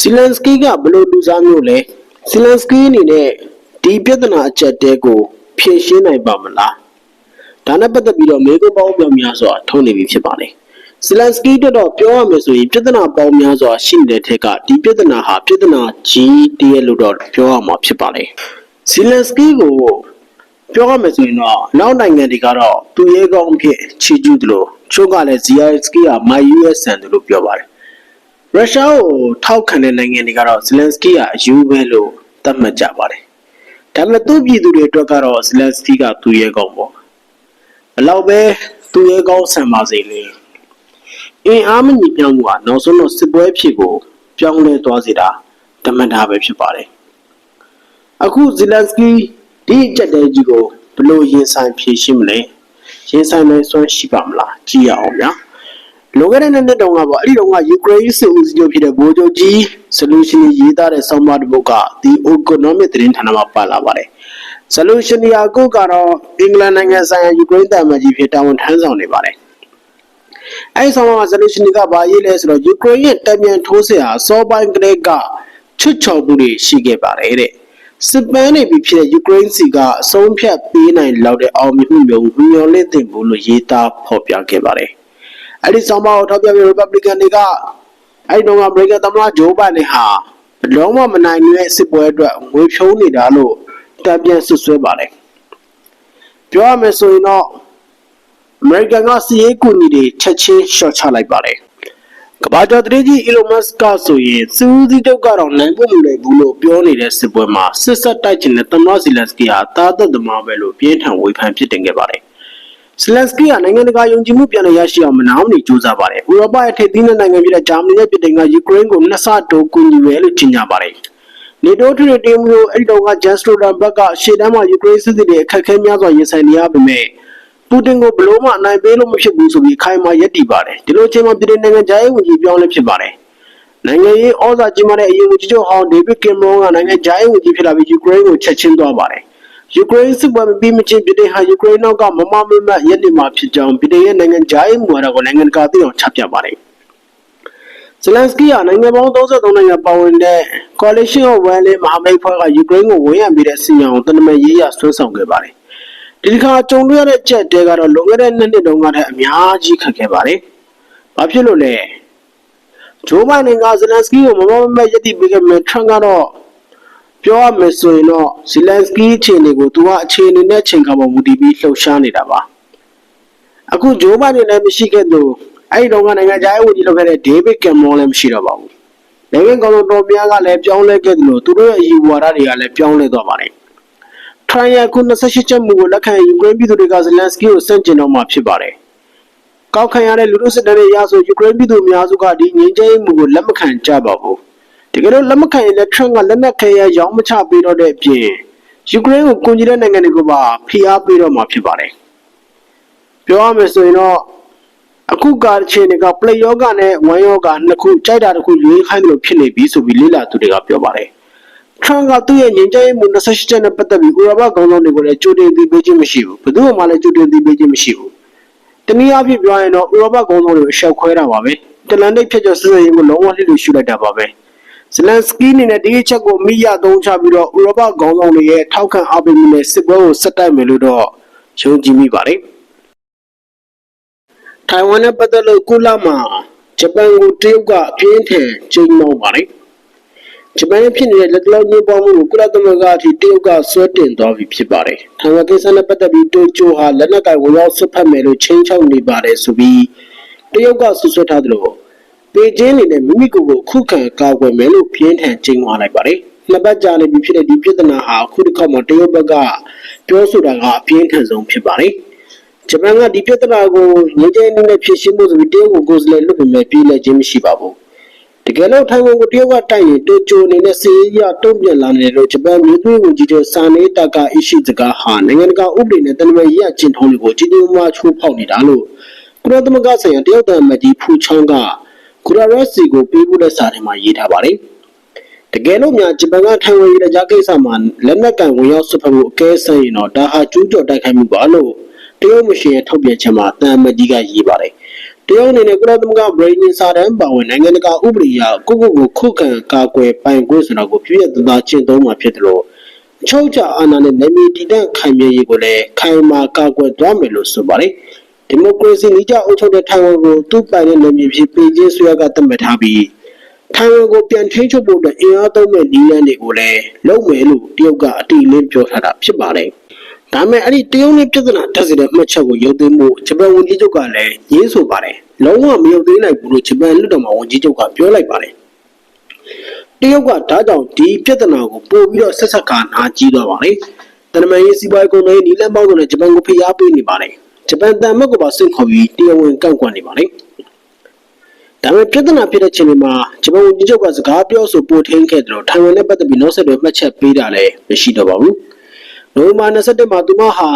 ဇီလန်စကီးကဘယ်လိုလူစားမျိုးလဲဇီလန်စကီးအနေနဲ့ဒီပြဿနာအချက်တဲကိုဖြေရှင်းနိုင်ပါမလားဒါနဲ့ပတ်သက်ပြီးတော့မေကွန်းပေါင်းပြောင်းများစွာထုံးနေပြီဖြစ်ပါတယ်ဇီလန်စကီးတက်တော့ပြောရမယ်ဆိုရင်ပြဿနာပေါင်းများစွာရှိနေတဲ့ထက်ကဒီပြဿနာဟာပြဿနာကြီးတည်းလို့တော့ပြောရမှာဖြစ်ပါတယ်ဇီလန်စကီးကိုပြောရမယ်ဆိုရင်တော့နောက်နိုင်ငံတွေကတော့သူရဲကောင်းအဖြစ်ချီးကျူးတယ်လို့ချို့ကလည်းဇီယာစကီးက my US ဆန်တယ်လို့ပြောပါတယ် ရုရှားကိုထောက်ခံတဲ့နိုင်ငံတွေကတော့ဇလန်စကီကအယူပဲလို့သတ်မှတ်ကြပါတယ်။ဒါပေမဲ့သူ့ပြည်သူတွေအတွက်ကတော့ဇလန်စကီကသူရဲကောင်းပေါ့။ဘလောက်ပဲသူရဲကောင်းဆန်ပါစေလေ။အင်းအားမညီပြောင်းမှုကနောက်ဆုံးတော့စစ်ပွဲဖြစ်ကိုပြောင်းလဲသွားစေတာတမန်တာပဲဖြစ်ပါတယ်။အခုဇလန်စကီဒီအကြက်တဲကြီးကိုဘယ်လိုရင်ဆိုင်ဖြေရှင်းမလဲ။ရင်ဆိုင်နိုင်စွမ်းရှိပါမလား။ကြည့်ရအောင်ဗျာ။ လွန်ခဲ့တဲ့နှစ်နှစ်တုန်းကပေါ့အဲ့ဒီတုန်းကယူကရိန်းစစ်ဦးစီးချုပ်ဖြစ်တဲ့ဗိုလ်ချုပ်ကြီး solution ရေးသားတဲ့ဆောင်းပါးတစ်ပုဒ်က The Economic သတင်းဌာနမှာပါလာပါတယ် solution ရာကိုကတော့အင်္ဂလန်နိုင်ငံဆိုင်ရာယူကရိန်းတာမန်ကြီးဖြစ်တာဝန်ထမ်းဆောင်နေပါတယ်အဲ့ဒီဆောင်းပါးက solution ကဘာရေးလဲဆိုတော့ယူကရိန်းရဲ့တံပြန်ထိုးစစ်ဟာစောပိုင်းကလေးကချွတ်ချော်မှုတွေရှိခဲ့ပါတယ်တဲ့စစ်ပန်းနေပြီဖြစ်တဲ့ယူကရိန်းစီကအဆုံးဖြတ်ပေးနိုင်လောက်တဲ့အောင်မြင်မှုမျိုးမျှော်လင့်တင်ဖို့လို့ရေးသားဖော်ပြခဲ့ပါတယ် အဲ့ဒီဆောင်းပါးကိုထောက်ပြပြီး Republican တွေကအဲ့ဒီတော့အမေရိကန်သမ္မတဂျိုးဘိုင်ဒန်ဟာဘယ်လုံးဝမနိုင်တဲ့စစ်ပွဲအတွက်ငွေဖြုံးနေတာလို့တံပြန်ဆွဆွဲပါတယ်ပြောရမယ်ဆိုရင်တော့အမေရိကန်ကစီးရေးကူညီတွေချက်ချင်းရှော့ချလိုက်ပါတယ်ကမ္ဘာကျော်တရေကြီး Elon Musk ကဆိုရင်စူးစီးတုတ်ကတော့နိုင်ဖို့မလွယ်ဘူးလို့ပြောနေတဲ့စစ်ပွဲမှာစစ်ဆက်တိုက်ချင်တဲ့သမ္မတဇီလန်စကီဟာတာသက်သမားပဲလို့ပြင်းထန်ဝေဖန်ဖြစ်တင်ခဲ့ပါတယ် ဇလန်စကီကနိုင်ငံတကာယုံကြည်မှုပြန်လည်ရရှိအောင်မနာမနေကြိုးစားပါတယ်။ဥရောပရဲ့ထိပ်သီးနိုင်ငံဖြစ်တဲ့ဂျာမနီနဲ့ဗြိတိန်ကယူကရိန်းကိုနှစ်ဆတိုးကူညီမယ်လို့ကြေညာပါတယ်။နေတိုးထရီတင်မှုအဲ့ဒီတော့ကဂျန်စတိုဒန်ဘက်ကရှေ့တန်းမှာယူကရိန်းစစ်သည်တွေအခက်အခဲများစွာရင်ဆိုင်နေရပေမဲ့ပူတင်ကိုဘလို့မှအနိုင်ပေးလို့မဖြစ်ဘူးဆိုပြီးခိုင်မာရပ်တည်ပါတယ်။ဒီလိုအချိန်မှာဗြိတိန်နိုင်ငံဂျာရေးဝန်ကြီးပြောင်းလဲဖြစ်ပါတယ်။နိုင်ငံရေးဩဇာကြီးမားတဲ့အရင်ဝန်ကြီးချုပ်ဟောင်းဒေးဗစ်ကင်မရွန်ကနိုင်ငံဂျာရေးဝန်ကြီးဖြစ်လာပြီးယူကရိန်းကိုချက်ချင်းသွားပါတယ်။ ယူကရိန်းစစ်ပွဲမပြီးမချင်းပြည်ထောင်ဟာယူကရိန်းနောက်ကမမမမရက်နေမှာဖြစ်ကြောင်းပြည်ထောင်ရဲ့နိုင်ငံဂျာရေးမူဝါဒကိုနိုင်ငံတကာသိအောင်ချပြပါတယ်။ဇလန်စကီဟာနိုင်ငံပေါင်း33နိုင်ငံပါဝင်တဲ့ Coalition of One လေးမဟာမိတ်ဖွဲ့ကယူကရိန်းကိုဝန်ရံပြီးတဲ့စီမံကိုတနမရေးရဆွဲဆောင်ခဲ့ပါတယ်။ဒီတစ်ခါကြုံတွေ့ရတဲ့ချက်တဲကတော့လွန်ခဲ့တဲ့နှစ်နှစ်တုန်းကတည်းကအများကြီးခက်ခဲ့ပါတယ်။ဘာဖြစ်လို့လဲ။ဂျိုးဘိုင်ဒန်ကဇလန်စကီကိုမမမမရက်တည်ပေးခဲ့ပေမဲ့ထရန့်ကတော့ ပြောရမယ်ဆိုရင်တော့ဇီလန်စကီးအခြေအနေကိုသူကအခြေအနေနဲ့ချိန်ခါပေါ်မူတည်ပြီးလှုပ်ရှားနေတာပါအခုဂျိုးဘိုင်ဒန်လည်းမရှိခဲ့သူအဲ့ဒီတော့ကနိုင်ငံခြားရေးဝန်ကြီးလုပ်ခဲ့တဲ့ဒေးဗစ်ကင်မောလည်းမရှိတော့ပါဘူးနိုင်ငံကောင်တော်တော်များကလည်းပြောင်းလဲခဲ့တယ်လို့သူတို့ရဲ့အယူဝါဒတွေကလည်းပြောင်းလဲသွားပါတယ်ထရန်ရခု28ချက်မူကိုလက်ခံယူကရိန်းပြည်သူတွေကဇီလန်စကီးကိုစန့်ကျင်တော့မှာဖြစ်ပါတယ်ကောက်ခံရတဲ့လူထုစစ်တမ်းတွေအရဆိုယူကရိန်းပြည်သူအများစုကဒီငြိမ်းချမ်းရေးမူကိုလက်မခံကြပါဘူး တကယ်လို့လက်မခံရင်လည်းထရန့်ကလက်နက်ခဲရရောင်းမချပေးတော့တဲ့အပြင်ယူကရိန်းကိုကုန်ကြီးတဲ့နိုင်ငံတွေကိုပါဖိအားပေးတော့မှာဖြစ်ပါတယ်။ပြောရမယ်ဆိုရင်တော့အခုကာအခြေအနေကပလေယောဂနဲ့ဝမ်ယောဂနှစ်ခုကြိုက်တာတစ်ခုရွေးခိုင်းတယ်လို့ဖြစ်နေပြီဆိုပြီးလေ့လာသူတွေကပြောပါတယ်။ထရန့်ကသူ့ရဲ့ငြိမ်းချမ်းရေးမှု28ချက်နဲ့ပတ်သက်ပြီးဥရောပကောင်ဆောင်တွေကိုလည်းကြိုတင်သိပေးခြင်းမရှိဘူး။ဘယ်သူမှလည်းကြိုတင်သိပေးခြင်းမရှိဘူး။တနည်းအားဖြင့်ပြောရရင်တော့ဥရောပကောင်ဆောင်တွေကိုရှောက်ခွဲတာပါပဲ။တလန်တိတ်ဖြတ်ကျော်စစ်ဆေးရေးကိုလုံးဝလှစ်လို့ရှုလိုက်တာပါပဲ။ ဇလန်စကီးအနေနဲ့ဒီအချက်ကိုမိရသုံးချပြီးတော့ဥရောပခေါင်းဆောင်တွေရဲ့ထောက်ခံအားပေးမှုနဲ့စစ်ပွဲကိုဆက်တိုက်မယ်လို့တော့ယုံကြည်မိပါတယ်။ထိုင်ဝမ်နဲ့ပတ်သက်လို့ကုလမှာဂျပန်ကိုတရုတ်ကအပြင်းထန်ချိန်မောင်းပါတယ်။ဂျပန်ရဲ့ဖြစ်နေတဲ့လက်တလုံးညှိပေါင်းမှုကိုကုလသမဂ္ဂအထိတရုတ်ကဆွဲတင်သွားပြီဖြစ်ပါတယ်။ထိုင်ဝမ်ကိစ္စနဲ့ပတ်သက်ပြီးတိုကျိုဟာလက်နက်ကင်ဝင်ရောက်ဆွတ်ဖက်မယ်လို့ချိန်ချောက်နေပါတယ်ဆိုပြီးတရုတ်ကဆွဆွဲထားသလို ပေကျင်းနေနဲ့မိမိကိုယ်ကိုခုခံကာကွယ်မယ်လို့ပြင်းထန်ချိန်သွားလိုက်ပါတယ်။နှစ်ပတ်ကြာနေပြီဖြစ်တဲ့ဒီပြဿနာဟာအခုတစ်ခါမှတရုတ်ဘက်ကပြောဆိုတာကအပြင်းထန်ဆုံးဖြစ်ပါတယ်။ဂျပန်ကဒီပြဿနာကိုငြိမ်းချမ်းရေးနဲ့ဖြေရှင်းဖို့ဆိုပြီးတရုတ်ကိုကိုယ်စားလှယ်လွှတ်ပေမဲ့ပြည်လဲခြင်းမရှိပါဘူး။တကယ်လို့ထိုင်ဝမ်ကိုတရုတ်ကတိုက်ရင်တိုကျိုအနေနဲ့စီးရီးယားတုံ့ပြန်လာတယ်လို့ဂျပန်မြို့သွင်းဝန်ကြီးချုပ်ဆာနေတာကအရှိစကားဟာနိုင်ငံတကာဥပဒေနဲ့တနမရကျင့်ထုံးတွေကိုကြီးကြီးမားမားချိုးဖောက်နေတာလို့ကုလသမဂ္ဂဆိုင်ရာတရုတ်တမန်ကြီးဖူချောင်းက ကူရာရက်စီကိုပေးဖို့တဲ့စာထဲမှာရေးထားပါတယ်။တကယ်လို့များဂျပန်ကထိုင်ဝမ်ရေးကြကိစ္စမှာလက်နက်ကန်ဝင်ရောက်ဆွဖက်မှုအကဲဆန်းရင်တော့ဒါဟာကျူးကျော်တိုက်ခိုက်မှုပါလို့တရုတ်မရှင်ရဲ့ထုတ်ပြန်ချက်မှာတန်မကြီးကရေးပါတယ်။တရုတ်အနေနဲ့ကုလသမဂ္ဂဗြိညင်စာတမ်းပါဝင်နိုင်ငံတကာဥပဒေအရကိုယ့်ကိုယ်ကိုခုခံကာကွယ်ပိုင်ခွင့်ဆိုတာကိုပြည့်ရသားကျင့်သုံးမှာဖြစ်တယ်လို့အချုပ်ချအာဏာနဲ့နိုင်ငံတည်တံ့ခိုင်မြဲရေးကိုလည်းခိုင်မာကာကွယ်သွားမယ်လို့ဆိုပါတယ် ဒီမိုကရေစီနည်းကျအုပ်ချုပ်တဲ့ထိုင်ဝမ်ကိုသူ့ပိုင်တဲ့နိုင်ငံဖြစ်ပေကျင်းဆွေးကသတ်မှတ်ထားပြီးထိုင်ဝမ်ကိုပြန်ထိန်းချုပ်ဖို့အတွက်အင်အားသုံးမဲ့နည်းလမ်းတွေကိုလည်းလုပ်မယ်လို့တရုတ်ကအတိအလင်းပြောထားတာဖြစ်ပါတယ်ဒါပေမဲ့အဲ့ဒီတရုတ်နဲ့ပြဿနာတက်စေတဲ့မှတ်ချက်ကိုရုပ်သိမ်းဖို့ဂျပန်ဝန်ကြီးချုပ်ကလည်းရင်းဆိုပါတယ်လုံးဝမရုပ်သိမ်းနိုင်ဘူးလို့ဂျပန်လွှတ်တော်မှာဝန်ကြီးချုပ်ကပြောလိုက်ပါတယ်တရုတ်ကဒါကြောင့်ဒီပြဿနာကိုပို့ပြီးတော့ဆက်ဆက်ကနာကြီးသွားပါတယ်တနမန်ရေးစီးပွားရေးကုန်သွယ်ရေးနီလန်ပေါင်းစုံနဲ့ဂျပန်ကိုဖိအားပေးနေပါတယ် ဂျပန်တန်မတ်ကိုပါစိတ်ခေါ်ပြီးတရားဝင်ကန့်ကွက်နေပါတယ်ဒါပေမဲ့ပြဿနာဖြစ်တဲ့ချိန်မှာဂျပန်ဝန်ကြီးချုပ်ကစကားပြောဆိုပို့ထင်းခဲ့တယ်လို့ထိုင်ဝမ်နဲ့ပတ်သက်ပြီးနောက်ဆက်တွဲမှတ်ချက်ပေးတာလည်းမရှိတော့ပါဘူး။နိုဝင်ဘာ27မှာသူမဟာ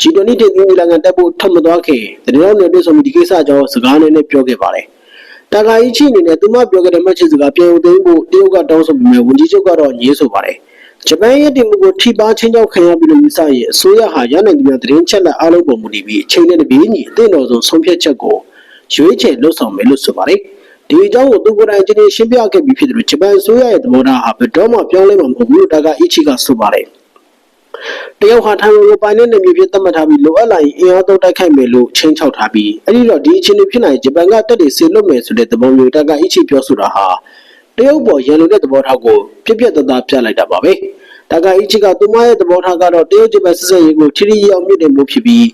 G20 တင်သွင်းညီလာခံတက်ဖို့ထပ်မသွားခင်တနင်္လာနေ့တွေ့ဆုံပြီးဒီကိစ္စအကြောင်းစကားနည်းနည်းပြောခဲ့ပါတယ်။တာဂါကြီးချီအနေနဲ့သူမပြောခဲ့တဲ့မှတ်ချက်စကားပြန်ဦးသိမ်းဖို့တရုတ်ကတောင်းဆိုပေမဲ့ဝန်ကြီးချုပ်ကတော့ညင်းဆိုပါတယ်။ ဂျပန်ရဲ့တင်မှုကိုထိပါချင်းချောက်ခံရပြီးလို့မြစရဲ့အစိုးရဟာရနိုင်တဲ့သတင်းချက်လက်အားလုံးပုံမူတည်ပြီးအချိန်နဲ့တပြေးညီအသင့်တော်ဆုံးဆုံးဖြတ်ချက်ကိုရွေးချယ်လှုပ်ဆောင်မယ်လို့ဆိုပါတယ်။ဒီအကြောင်းကိုသူကိုယ်တိုင်ချင်းရှင်းပြခဲ့ပြီးဖြစ်တယ်လို့ဂျပန်အစိုးရရဲ့သဘောထားဟာဘယ်တော့မှပြောင်းလဲမှာမဟုတ်ဘူးလို့တာဂါအီချီကဆိုပါတယ်။တရုတ်ဟာထိုင်ဝမ်ကိုပိုင်တဲ့နယ်မြေဖြစ်သတ်မှတ်ထားပြီးလိုအပ်လာရင်အင်အားသုံးတိုက်ခိုက်မယ်လို့ချင်းချောက်ထားပြီးအဲဒီတော့ဒီအခြေအနေဖြစ်နိုင်ဂျပန်ကတက်တွေဆေလွတ်မယ်ဆိုတဲ့သဘောမျိုးတာဂါအီချီပြောဆိုတာဟာ တရုတ်ပေါ်ရန်လိုတဲ့သဘောထားကိုပြက်ပြက်သားသားပြလိုက်တာပါပဲ။တာဂါအီချီကသူမရဲ့သဘောထားကတော့တရုတ်ဂျပန်ဆက်ဆံရေးကိုချီရီရောက်မြင့်တယ်လို့ဖြစ်ပြီး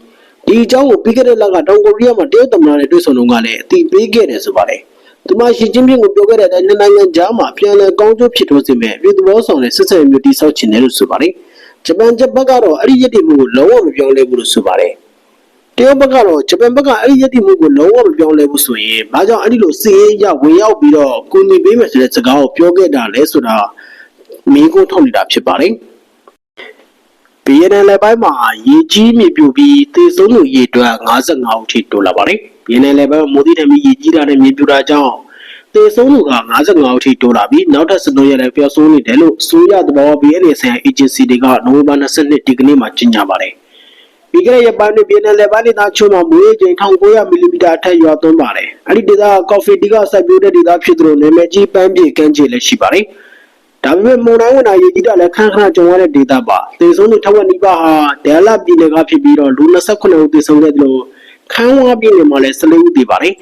ဒီအကြောင်းကိုပြီးခဲ့တဲ့လကတောင်ကိုရီးယားမှာတရုတ်သမ္မတနဲ့တွေ့ဆုံတော့ကလည်းအတိပေးခဲ့တယ်ဆိုပါတယ်။သူမရှိချင်းပြင်းကိုပြောခဲ့တဲ့အတိုင်းနိုင်ငံကြားမှာပြန်လည်ကောင်းကျိုးဖြစ်ထွန်းစေမဲ့ပြည်သူ့ဘောဆောင်တဲ့ဆက်ဆံရေးမျိုးတိဆောက်ချင်တယ်လို့ဆိုပါတယ်။ဂျပန်ဂျပန်ကတော့အဲ့ဒီရည်တည်မှုကိုလုံးဝမပြောင်းလဲဘူးလို့ဆိုပါတယ်။ တရုတ်ဘက်ကတော့ဂျပန်ဘက်ကအဲ့ဒီရည်တည်မှုကိုလုံးဝမပြောင်းလဲဘူးဆိုရင်ဘာကြောင့်အဲ့ဒီလိုစီးရေးရဝင်ရောက်ပြီးတော့ကိုနေပေးမယ်ဆိုတဲ့စကားကိုပြောခဲ့တာလဲဆိုတာမင်းကိုထုတ်နေတာဖြစ်ပါတယ်။ BNN လည်းပိုင်းမှာရေကြီးမြေပြိုပြီးသေဆုံးသူရေအတွက်55ဦးထိတိုးလာပါတယ်။ BNN လည်းပိုင်းမှာမိုးတိထမီရေကြီးတာနဲ့မြေပြိုတာကြောင့်သေဆုံးသူက55ဦးထိတိုးလာပြီးနောက်ထပ်12ရက်လည်းပျောက်ဆုံးနေတယ်လို့ဆိုရသဘော BNN ဆိုင်ရာ agency တွေကနိုဝင်ဘာ22ဒီကနေ့မှာကြေညာပါတယ်။ ပြီးခဲ့တဲ့ရက်ပိုင်းတွင် BNN လည်းပိုင်းဒေသချို့မှာမိုးရေချိန်1900မီလီမီတာအထက်ရွာသွန်းပါတယ်။အဲဒီဒေသကကော်ဖီတီကစိုက်ပျိုးတဲ့ဒေသဖြစ်သလိုနာမည်ကြီးပန်းပြေကမ်းခြေလည်းရှိပါတယ်။ဒါပေမဲ့မုန်တိုင်းဝင်တာရေကြီးတာလည်းခန်းခါကြုံရတဲ့ဒေသပါသေဆုံးသူထက်ဝက်နီးပါးဟာဒဲလာပြည်နယ်ကဖြစ်ပြီးတော့လူ29ဦးသေဆုံးခဲ့တယ်လို့ခန်းဝါပြည်နယ်မှာလည်း14ဦးသေပါတယ်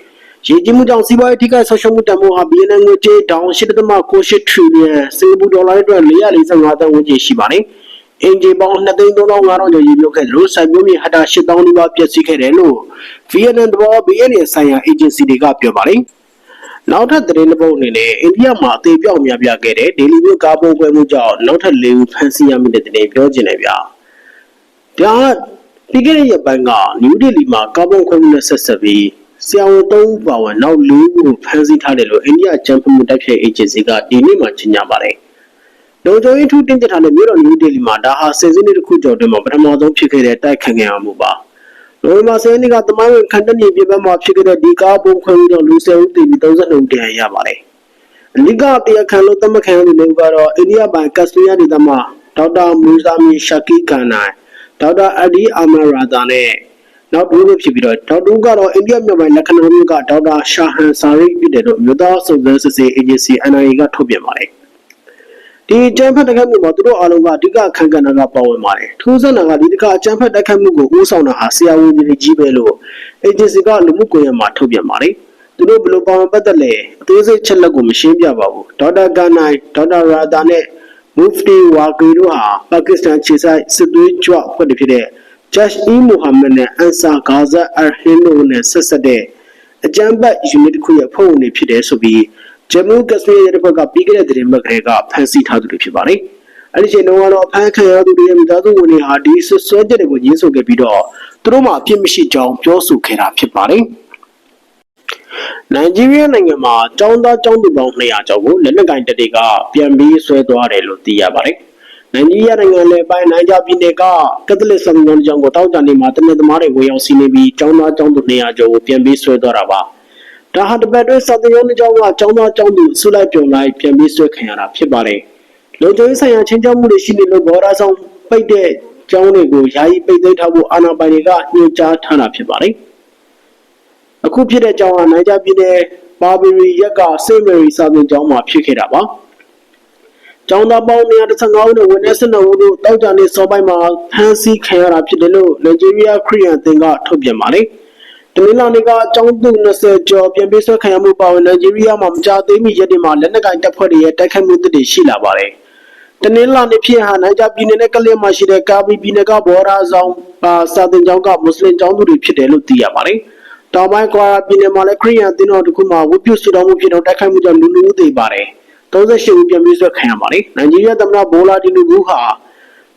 ရေကြီးမှုကြောင့်စီးပွားရေးထိခိုက်ဆုံးရှုံးမှုတန်ဖိုးဟာဘီလီယံငွေကြေးတောင်8.68ထရီလီယံစင်ကာပူဒေါ်လာအတွက်445သန်းဝန်းကျင်ရှိပါတယ် အင်ဂျီပေါင်း2,3500ကျော်ရေမြုပ်ခဲ့တယ်လို့စိုက်ပျိုးမြေဟက်တာ8000နီးပါးပျက်စီးခဲ့တယ်လို့ VNN သဘော BNN ဆိုင်ရာ agency တွေကပြောပါတယ်။နောက်ထပ်သတင်းတစ်ပုဒ်အနေနဲ့အိန္ဒိယမှာအသေးပြောက်များပြခဲ့တဲ့ဒေလီမြို့ကားပုံပွဲမှုကြောင့်နောက်ထပ်၄ဦးဖမ်းဆီးရမိတဲ့သတင်းပြောချင်တယ်ဗျာ။ဒါပြီးခဲ့တဲ့ရက်ပိုင်းကနယူးဒေလီမှာကားပုံခွဲမှုနဲ့ဆက်ဆက်ပြီးဆရာဝန်၃ဦးပါဝင်နောက်၄ဦးကိုဖမ်းဆီးထားတယ်လို့အိန္ဒိယဂျမ်ဖမှုတိုက်ဖြတ်အေဂျင်စီကဒီနေ့မှကြေညာပါတယ်။ လုံခြုံရေးထူးတင်းကျပ်ထားတဲ့မြို့တော်နယူးဒေလီမှာဒါဟာဆယ်စုနှစ်တစ်ခုကျော်တွင်မှာပထမဆုံးဖြစ်ခဲ့တဲ့တိုက်ခိုက်ခံရမှုပါ။နိုဝင်ဘာ10ရက်နေ့ကတမိုင်းဝင်ခန္ဓာညပြပမှာဖြစ်ခဲ့တဲ့ဒီကားပုံခွဲမှုကြောင့်လူ၁၀ဦးသေပြီး32ဦးဒဏ်ရာရပါတယ်။အနိကတရားခံလို့သတ်မှတ်ခံရတဲ့လူကတော့အိန္ဒိယပိုင်ကက်စပီးယားဒေသမှာဒေါက်တာမူဇာမီရှာကီကန်နိုင်ဒေါက်တာအဒီအာမရာဒါနဲ့နောက်တူလို့ဖြစ်ပြီးတော့ဒေါက်တူကတော့အိန္ဒိယမြို့ပိုင်းလက်ခဏမြို့ကဒေါက်တာရှာဟန်ဆာရိဖြစ်တယ်လို့မြို့သားစုံစမ်းစစ်ဆေးအေဂျင်စီ NIA ကထုတ်ပြန်ပါတယ်။ ဒီအကြမ်းဖက်တိုက်ခိုက်မှုမှာသူတို့အားလုံးကအဓိကခံကဏ္ဍကပါဝင်ပါတယ်။ထိုးစံနာကဒီတစ်ခါအကြမ်းဖက်တိုက်ခိုက်မှုကိုဦးဆောင်တာဟာဆရာဝန်ကြီးကြီးပဲလို့ agency ကလူမှုကွန်ရက်မှာထုတ်ပြန်ပါတယ်။သူတို့ဘယ်လိုပါဝင်ပတ်သက်လဲအသေးစိတ်ချက်လက်ကိုမရှင်းပြပါဘူး။ဒေါက်တာကန်နိုင်ဒေါက်တာရာဒါနဲ့ Mufti Waqi တို့ဟာပါကစ္စတန်ခြေဆိုင်စစ်သွေးကြွအဖွဲ့တွေဖြစ်တဲ့ Judge E Mohammed နဲ့ Ansar Ghaza Al-Hind တို့နဲ့ဆက်ဆက်တဲ့အကြမ်းဖက် unit တစ်ခုရဲ့ဖွဲ့ဝင်တွေဖြစ်တယ်ဆိုပြီး ဂျမူကက်စမီးရဲ့တစ်ဖက်ကပြီးခဲ့တဲ့သတင်းပတ်ကလေးကဖမ်းဆီးထားသူတွေဖြစ်ပါတယ်။အဲဒီချိန်တုန်းကတော့အဖမ်းခံရသူတွေရဲ့မိသားစုဝင်တွေဟာဒီဆွဆွဲချက်တွေကိုညှင်းဆိုခဲ့ပြီးတော့သူတို့မှာအပြစ်မရှိကြောင်းပြောဆိုခဲ့တာဖြစ်ပါတယ်။နိုင်ဂျီးရီးယားနိုင်ငံမှာကျောင်းသားကျောင်းသူပေါင်း200ကျော်ကိုလက်နက်ကင်တပ်တွေကပြန်ပြီးဆွဲသွားတယ်လို့သိရပါတယ်။နိုင်ဂျီးရီးယားနိုင်ငံနယ်ပိုင်းနိုင်ဂျာပြည်နယ်ကကက်သလစ်ဆန်ဂွန်ကျောင်းကိုတောက်တန်နေမှာတနင်္သမားတွေဝင်ရောက်စီးနေပြီးကျောင်းသားကျောင်းသူ200ကျော်ကိုပြန်ပြီးဆွဲသွားတာပါ။ ဒါဟာတပတ်တွဲစာသင်ရုံးတစ်ကျောင်းကကျောင်းသားကျောင်းသူဆုလိုက်ပြုံလိုက်ပြန်ပြီးဆွဲခံရတာဖြစ်ပါတယ်။လုံခြုံရေးဆိုင်ရာချင်းချောက်မှုတွေရှိနေလို့ဘော်ဒါဆောင်ပိတ်တဲ့ကျောင်းတွေကိုယာယီပိတ်သိမ်းထားဖို့အာဏာပိုင်တွေကညွှန်ကြားထားတာဖြစ်ပါတယ်။အခုဖြစ်တဲ့ကြောင်းကနိုင်ကြပြည်နယ်ဘာဘီရီရက်ကစေမေရီစာသင်ကျောင်းမှာဖြစ်ခဲ့တာပါကျောင်းသားပေါင်း115ဦးနဲ့ဝန်ထမ်း12ဦးတို့တောက်ကြနေစောပိုင်းမှာဖမ်းဆီးခံရတာဖြစ်တယ်လို့နိုင်ဂျီးရီးယားခရီးယန်အသင်းကထုတ်ပြန်ပါတယ် တနင်္လာနေ့ကကျောင်းသူ20ကျော်ပြန်ပေးဆွဲခံရမှုပါဝင်နိုင်ဂျီးရီးယားမှာမကြာသေးမီရက်တွေမှာလက်နက်ကိုင်တပ်ဖွဲ့တွေရဲ့တိုက်ခိုက်မှုတွေရှိလာပါတယ်တနင်္လာနေ့ဖြစ်ဟာနိုင်ကြပြည်နယ်နဲ့ကလစ်မှာရှိတဲ့ကာဘီပြည်နယ်ကဘော်ရာဆောင်ပါစာသင်ကျောင်းကမွတ်စလင်ကျောင်းသူတွေဖြစ်တယ်လို့သိရပါတယ်။တောင်ပိုင်းကွာပြည်နယ်မှာလည်းခရီးယန်အသင်းတော်တစ်ခုမှာဝတ်ပြုဆုတောင်းမှုဖြစ်တော့တိုက်ခိုက်မှုကြောင့်လူလူဦးသေးပါတယ်။38ဦးပြန်ပြေးဆွဲခံရပါတယ်။နိုင်ဂျီးရီးယားသမ္မတဘိုလာဒီနူဘူးဟာ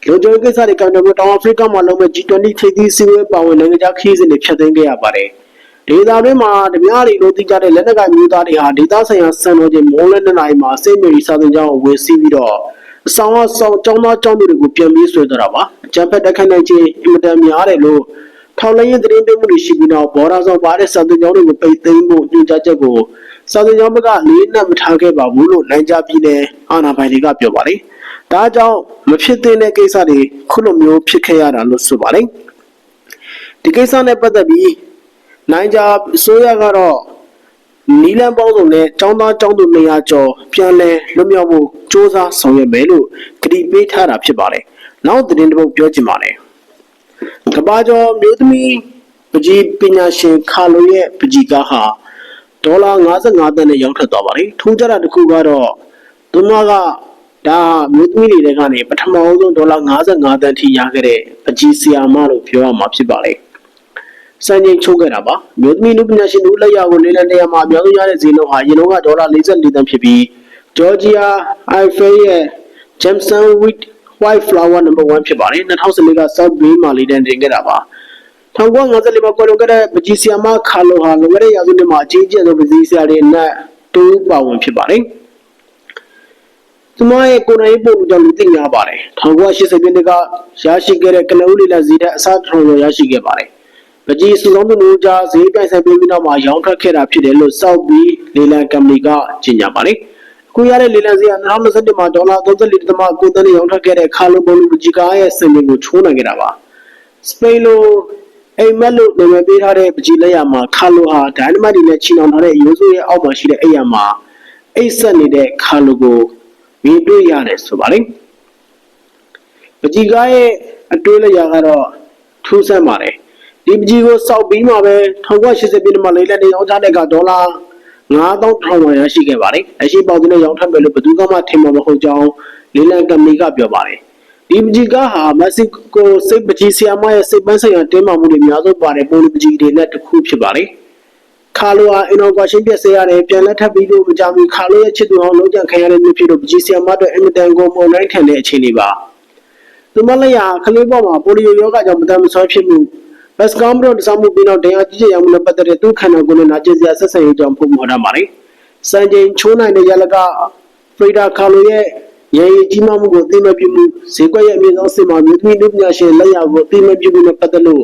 လူကြိုကိစ္စတွေကောင်တယ်တောင်အာဖရိကမှာလုံးမဲ့ G20 ထိပ်သီးစည်းဝေးပါဝင်နိုင်ငံခြားခရီးစဉ်တွေဖျက်သိမ်းခဲ့ရပါတယ်။ဒေသတွင်းမှာဓမြရီလို့သိကြတဲ့လက်နက်ကိုင်မျိုးသားတွေဟာဒေသဆိုင်ရာစံတော်ချိန်မိုးလင်းတဲ့နိုင်မှာစိတ်မေရီစာသင်ကျောင်းကိုဝင်စီးပြီးတော့အဆောင်အဆောင်ကျောင်းသားကျောင်းသူတွေကိုပြန်ပြီးဆွဲသွားတာပါအကြံဖက်တက်ခိုင်းနိုင်ခြင်းအင်မတန်များတယ်လို့ထောက်လိုင်းရင်သတင်းပေးမှုတွေရှိပြီးတော့ဘော်ဒါဆောင်ပါတဲ့စာသင်ကျောင်းတွေကိုပိတ်သိမ်းဖို့ညွှန်ကြားချက်ကိုစာသင်ကျောင်းဘက်ကလေးနက်မထားခဲ့ပါဘူးလို့နိုင်ကြပြည်နယ်အာဏာပိုင်တွေကပြောပါတယ် ဒါကြောင့်မဖြစ်သင့်တဲ့ကိစ္စတွေခုလိုမျိုးဖြစ်ခဲ့ရတာလို့ဆိုပါတယ်ဒီကိစ္စနဲ့ပတ်သက်ပြီးနိုင်ကြအစိုးရကတော့နီလန်ပေါင်းစုံနဲ့ចောင်းသားចောင်းသူ200ကျော်ပြန်လည်လွတ်မြောက်ဖို့စ조사ဆောင်ရွက်မယ်လို့ကတိပေးထားတာဖြစ်ပါတယ်။နောက်သတင်းတစ်ပုဒ်ပြောချင်ပါတယ်။ကဘာကျော်မျိုးသမီးပကြီးပညာရှင်ခါလိုရဲ့ပကြီးကားဟာဒေါ်လာ55သန်းနဲ့ရောက်ထွက်သွားပါတယ်။ထူးခြားတာတစ်ခုကတော့သူမက ဒါမျိုးသမီးတွေကနေပထမဆုံးဒေါ်လာ55သန်းထိရခဲ့တဲ့ပကြီးဆီယာမလို့ပြောရမှာဖြစ်ပါတယ်။စံချိန်ချိုးခဲ့တာပါမြို့သမီးလူပညာရှင်တို့လက်ရကိုလေးလံတရားမှာအများဆုံးရတဲ့ဈေးနှုန်းဟာရေလုံးကဒေါ်လာ44သန်းဖြစ်ပြီးဂျော်ဂျီယာအိုင်ဖေးရဲ့ Jameson Wheat White Flower number 1ဖြစ်ပါတယ်2014က South Bay မှာလေးတန်းတင်ခဲ့တာပါ1954မှာကွယ်လွန်ခဲ့တဲ့ပကြီးဆီယာမခါလိုဟာလွန်ခဲ့တဲ့ရာစုနှစ်မှာအကြီးအကျယ်ဆုံးပကြီးဆီယာတွေအနက်တူပါဝင်ဖြစ်ပါတယ် သူမရဲ့ကိုယ်နိုင်ပုံကြောင့်လူသိများပါတယ်1980ပြည့်နှစ်ကရရှိခဲ့တဲ့ကနဦးလေးလက်စီတဲ့အစားထုံရရရှိခဲ့ပါတယ်ပကြီးစုဆောင်မှုမျိုးကြားဈေးပြိုင်ဆိုင်ပြီးနောက်မှာရောင်းထွက်ခဲ့တာဖြစ်တယ်လို့စောက်ပြီးလေလံကမ္ပဏီကကြေညာပါတယ်။အခုရတဲ့လေလံဈေးက2021မှာဒေါ်လာ34.9သန်းနဲ့ရောင်းထွက်ခဲ့တဲ့ခါလိုဘိုလူပကြီးကားရဲ့စံချိန်ကိုချိုးနိုင်ခဲ့တာပါ။စပိန်လိုအိမ်မက်လို့နာမည်ပေးထားတဲ့ပကြီးလက်ရမှာခါလိုဟာဒိုင်နမိုက်တွေနဲ့ချီနှောင်ထားတဲ့ရိုးစိုးရဲ့အောက်မှာရှိတဲ့အိမ်ရမှာအိတ်ဆက်နေတဲ့ခါလိုကို မြင်တွေ့ရတယ်ဆိုပါလေ။ပကြီးကားရဲ့အတွေးလက်ရကတော့ထူးဆန်းပါတယ်။ဒီပကြီးကိုစောက်ပြီးမှပဲ1980ပြည့်နှစ်မှာလေးလက်နေရောင်းချတဲ့ကဒေါ်လာ9000ထောင်ဝရရှိခဲ့ပါတယ်။အရှိပေါသူနဲ့ရောင်းထပ်မယ်လို့ဘယ်သူမှထင်မှာမဟုတ်ကြောင်းလေးလံကမ္ပဏီကပြောပါတယ်။ဒီပကြီးကဟာမက္ဆီကိုစိတ်ပကြီးဆီယာမရဲ့စိတ်ပန်းဆိုင်ရာတင်းမာမှုတွေအများဆုံးပါတဲ့ပိုလီပကြီးတွေနဲ့တစ်ခုဖြစ်ပါတယ်။ ခါလိုဟာအင်နိုကွာရှင်းပြစေရတယ်ပြန်လက်ထပ်ပြီးလို့မကြမီခါလိုရဲ့ချစ်သူအောင်လုံးကြံခံရတဲ့မျိုးဖြစ်လို့ပကြီးဆီယာမတို့အင်မတန်ကိုမုန်တိုင်းခံတဲ့အခြေအနေပါ။သူမလည်းရာခလေးပေါ်မှာပိုလီယိုယောဂကြောင့်မတမ်းမဆွမ်းဖြစ်မှုဘက်စကောင်းဘရော့တစားမှုပြီးတော့တရားကြီးကြီးရမှုနဲ့ပတ်သက်တဲ့သူ့ခန္ဓာကိုယ်နဲ့နာကျင်စရာဆက်ဆံရေးကြောင့်ပုံပေါ်တာပါတယ်။စံချိန်ချိုးနိုင်တဲ့ရလကဖရီဒါကာလိုရဲ့ရေရည်ကြီးမှမှုကိုသိမဲ့ပြုမှုဈေးကွက်ရဲ့အမြင့်ဆုံးစစ်မှမြို့သမီးလူပညာရှင်လက်ရာကိုသိမဲ့ပြုမှုနဲ့ပတ်သက်လို့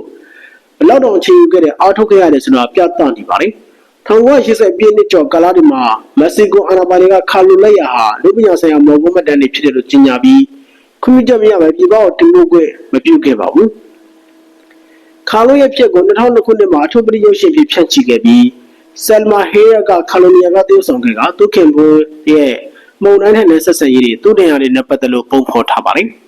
ဘလောက်တောင်အခြေယူခဲ့တဲ့အားထုတ်ခဲ့ရတယ်ဆိုတာပြသနေပါတယ်။1980ပြည့်နှစ်ကျော်ကာလဒီမှာမက္ဆီကိုအာဏာပိုင်တွေကကာလိုလက်ရာဟာလူပညာဆိုင်ရာမော်ဂိုမက်တန်တွေဖြစ်တယ်လို့ကြေညာပြီးခွင့်ပြုချက်မရဘဲပြည်ပကိုတင်ပို့ခွင့်မပြုခဲ့ပါဘူး။ခါလိုရဲ့ဖြစ်ကို2002ခုနှစ်မှာအထူးပရိရုပ်ရှင်ဖြစ်ဖြန့်ချီခဲ့ပြီးဆယ်မာဟေးယာကခါလိုနီယာကတည်ဆောင်ခဲ့ကသူခင်ဘိုးရဲ့မုံတိုင်းနဲ့ဆက်ဆက်ရေးတွေသူ့တင်ရတွေနဲ့ပတ်သက်လို့ပုံဖော်ထားပါတယ်။